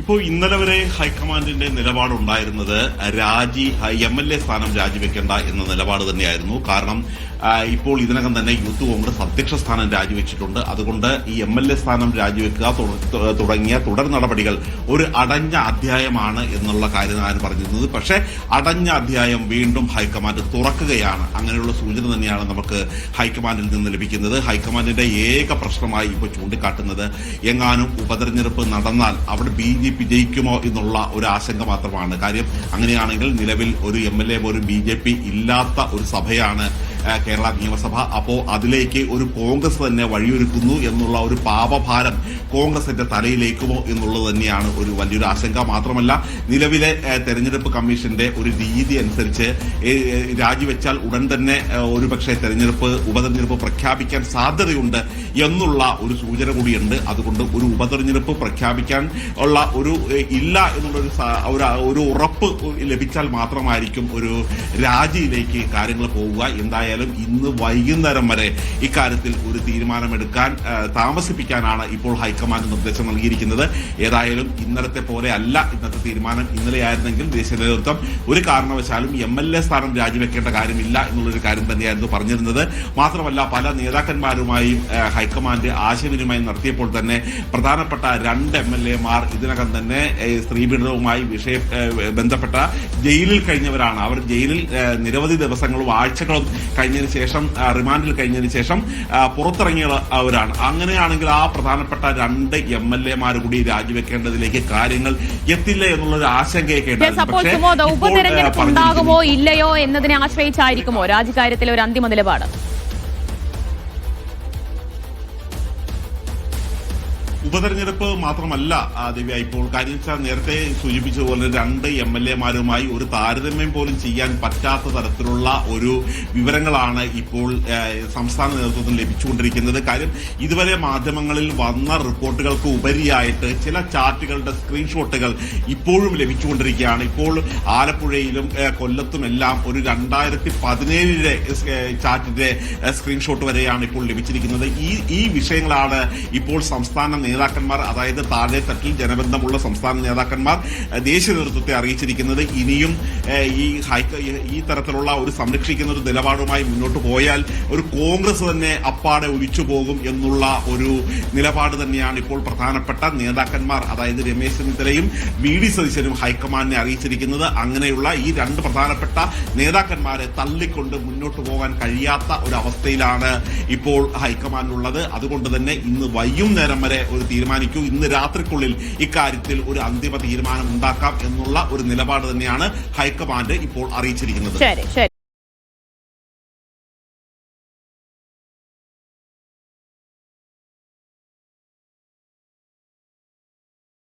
ഇപ്പോൾ ഇന്നലെ വരെ ഹൈക്കമാൻഡിന്റെ നിലപാടുണ്ടായിരുന്നത് രാജി എം എൽ എ സ്ഥാനം രാജിവെക്കേണ്ട എന്ന നിലപാട് തന്നെയായിരുന്നു. കാരണം ഇപ്പോൾ ഇതിനകം തന്നെ യൂത്ത് കോൺഗ്രസ് അധ്യക്ഷ സ്ഥാനം രാജിവെച്ചിട്ടുണ്ട്. അതുകൊണ്ട് ഈ എം എൽ എ സ്ഥാനം രാജിവെക്കുക തുടങ്ങിയ തുടർ നടപടികൾ ഒരു അടഞ്ഞ അധ്യായമാണ് എന്നുള്ള കാര്യം ഞാൻ പറഞ്ഞിരുന്നത്. പക്ഷേ അടഞ്ഞ അധ്യായം വീണ്ടും ഹൈക്കമാൻഡ് തുറക്കുകയാണ്. അങ്ങനെയുള്ള സൂചന തന്നെയാണ് നമുക്ക് ഹൈക്കമാൻഡിൽ നിന്ന് ലഭിക്കുന്നത്. ഹൈക്കമാൻഡിന്റെ ഏക പ്രശ്നമായി ഇപ്പോൾ ചൂണ്ടിക്കാട്ടുന്നത് എങ്ങാനും ഉപതെരഞ്ഞെടുപ്പ് നടന്നാൽ അവിടെ ബി ജെ പി ജയിക്കുമോ എന്നുള്ള ഒരു ആശങ്ക മാത്രമാണ്. കാര്യം അങ്ങനെയാണെങ്കിൽ നിലവിൽ ഒരു എം എൽ എ പോലും ബി ജെ പി ഇല്ലാത്ത ഒരു സഭയാണ് കേരള നിയമസഭ അപ്പോൾ അതിലേക്ക് ഒരു കോൺഗ്രസ് തന്നെ വഴിയൊരുക്കുന്നു എന്നുള്ള ഒരു പാപഭാരം കോൺഗ്രസിന്റെ തലയിലേക്കുമോ എന്നുള്ളത് തന്നെയാണ് ഒരു വലിയൊരു ആശങ്ക. മാത്രമല്ല നിലവിലെ തെരഞ്ഞെടുപ്പ് കമ്മീഷന്റെ ഒരു രീതി അനുസരിച്ച് രാജിവെച്ചാൽ ഉടൻ തന്നെ ഒരു ഒരുപക്ഷെ തെരഞ്ഞെടുപ്പ് ഉപതെരഞ്ഞെടുപ്പ് പ്രഖ്യാപിക്കാൻ സാധ്യതയുണ്ട് എന്നുള്ള ഒരു സൂചന കൂടിയുണ്ട്. അതുകൊണ്ട് ഒരു ഉപതെരഞ്ഞെടുപ്പ് പ്രഖ്യാപിക്കാൻ ഉള്ള ഒരു ഇല്ല എന്നുള്ളൊരു ഒരു ഉറപ്പ് ലഭിച്ചാൽ മാത്രമായിരിക്കും ഒരു രാജിയിലേക്ക് കാര്യങ്ങൾ പോവുക. എന്തായാലും ഇന്ന് വൈകുന്നേരം വരെ ഇക്കാര്യത്തിൽ ഒരു തീരുമാനമെടുക്കാൻ താമസിപ്പിക്കാനാണ് ഇപ്പോൾ ഹൈക്കമാൻഡ് നിർദ്ദേശം നൽകിയിരിക്കുന്നത്. ഏതായാലും ഇന്നലത്തെ പോലെ അല്ല ഇന്നത്തെ തീരുമാനം. ഇന്നലെയായിരുന്നെങ്കിൽ ദേശീയ നേതൃത്വം ഒരു കാരണവശാലും എം എൽ എ സ്ഥാനം രാജിവെക്കേണ്ട കാര്യമില്ല എന്നുള്ളൊരു കാര്യം തന്നെയായിരുന്നു പറഞ്ഞിരുന്നത്. മാത്രമല്ല പല നേതാക്കന്മാരുമായും ഹൈക്കമാൻഡ് ആശയവിനിമയം നടത്തിയപ്പോൾ തന്നെ പ്രധാനപ്പെട്ട രണ്ട് എം എൽ എമാർ ഇതിനകം തന്നെ സ്ത്രീ സ്ത്രീപീഡനവുമായി വിഷയം ബന്ധപ്പെട്ട ജയിലിൽ കഴിഞ്ഞവരാണ്. അവർ ജയിലിൽ നിരവധി ദിവസങ്ങളും ആഴ്ചകളും കഴിഞ്ഞതിന് ശേഷം റിമാൻഡിൽ കഴിഞ്ഞതിന് ശേഷം പുറത്തിറങ്ങിയ പുറത്തിറങ്ങിയവരാണ് അങ്ങനെയാണെങ്കിൽ ആ പ്രധാനപ്പെട്ട രണ്ട് എം എൽ എമാർ കൂടി രാജിവെക്കേണ്ടതിലേക്ക് കാര്യങ്ങൾ എത്തില്ല എന്നുള്ളൊരു ആശങ്കയൊക്കെ സുമോദ് ഉപതെരഞ്ഞെടുപ്പ് ഉണ്ടാകുമോ ഇല്ലയോ എന്നതിനെ ആശ്രയിച്ചായിരിക്കുമോ രാജിക്കാര്യത്തിലെ ഒരു അന്തിമ നിലപാട്? ഉപതെരഞ്ഞെടുപ്പ് മാത്രമല്ല ദിവ്യ ഇപ്പോൾ കാര്യം വെച്ചാൽ നേരത്തെ സൂചിപ്പിച്ചതുപോലെ രണ്ട് എം എൽ എമാരുമായി ഒരു താരതമ്യം പോലും ചെയ്യാൻ പറ്റാത്ത തരത്തിലുള്ള ഒരു വിവരങ്ങളാണ് ഇപ്പോൾ സംസ്ഥാന നേതൃത്വത്തിൽ ലഭിച്ചുകൊണ്ടിരിക്കുന്നത്. കാര്യം ഇതുവരെ മാധ്യമങ്ങളിൽ വന്ന റിപ്പോർട്ടുകൾക്ക് ഉപരിയായിട്ട് ചില ചാർട്ടുകളുടെ സ്ക്രീൻഷോട്ടുകൾ ഇപ്പോഴും ലഭിച്ചുകൊണ്ടിരിക്കുകയാണ്. ഇപ്പോൾ ആലപ്പുഴയിലും കൊല്ലത്തും എല്ലാം ഒരു രണ്ടായിരത്തി പതിനേഴിലെ ചാർട്ടിന്റെ സ്ക്രീൻഷോട്ട് വരെയാണ് ഇപ്പോൾ ലഭിച്ചിരിക്കുന്നത്. ഈ ഈ വിഷയങ്ങളാണ് ഇപ്പോൾ സംസ്ഥാന നേതാക്കന്മാർ അതായത് താഴെ തട്ടിൽ ജനബന്ധമുള്ള സംസ്ഥാന നേതാക്കന്മാർ ദേശീയ നേതൃത്വത്തെ അറിയിച്ചിരിക്കുന്നത് ഇനിയും ഈ ഹൈക്ക ഈ തരത്തിലുള്ള ഒരു സംരക്ഷിക്കുന്ന ഒരു നിലപാടുമായി മുന്നോട്ട് പോയാൽ ഒരു കോൺഗ്രസ് തന്നെ അപ്പാടെ ഒലിച്ചു പോകും എന്നുള്ള ഒരു നിലപാട് തന്നെയാണ് ഇപ്പോൾ പ്രധാനപ്പെട്ട നേതാക്കന്മാർ അതായത് രമേശ് ചെന്നിത്തലയും വി ഡി സതീശനും ഹൈക്കമാൻഡിനെ അറിയിച്ചിരിക്കുന്നത്. അങ്ങനെയുള്ള ഈ രണ്ട് പ്രധാനപ്പെട്ട നേതാക്കന്മാരെ തള്ളിക്കൊണ്ട് മുന്നോട്ട് പോകാൻ കഴിയാത്ത ഒരു അവസ്ഥയിലാണ് ഇപ്പോൾ ഹൈക്കമാൻഡുള്ളത് അതുകൊണ്ട് തന്നെ ഇന്ന് വൈകുന്നേരം വരെ ഒരു തീരുമാനിക്കൂ. ഇന്ന് രാത്രിക്കുള്ളിൽ ഇക്കാര്യത്തിൽ ഒരു അന്തിമ തീരുമാനം ഉണ്ടാക്കാം എന്നുള്ള ഒരു നിലപാട് തന്നെയാണ് ഹൈക്കമാൻഡ് ഇപ്പോൾ അറിയിച്ചിരിക്കുന്നത്.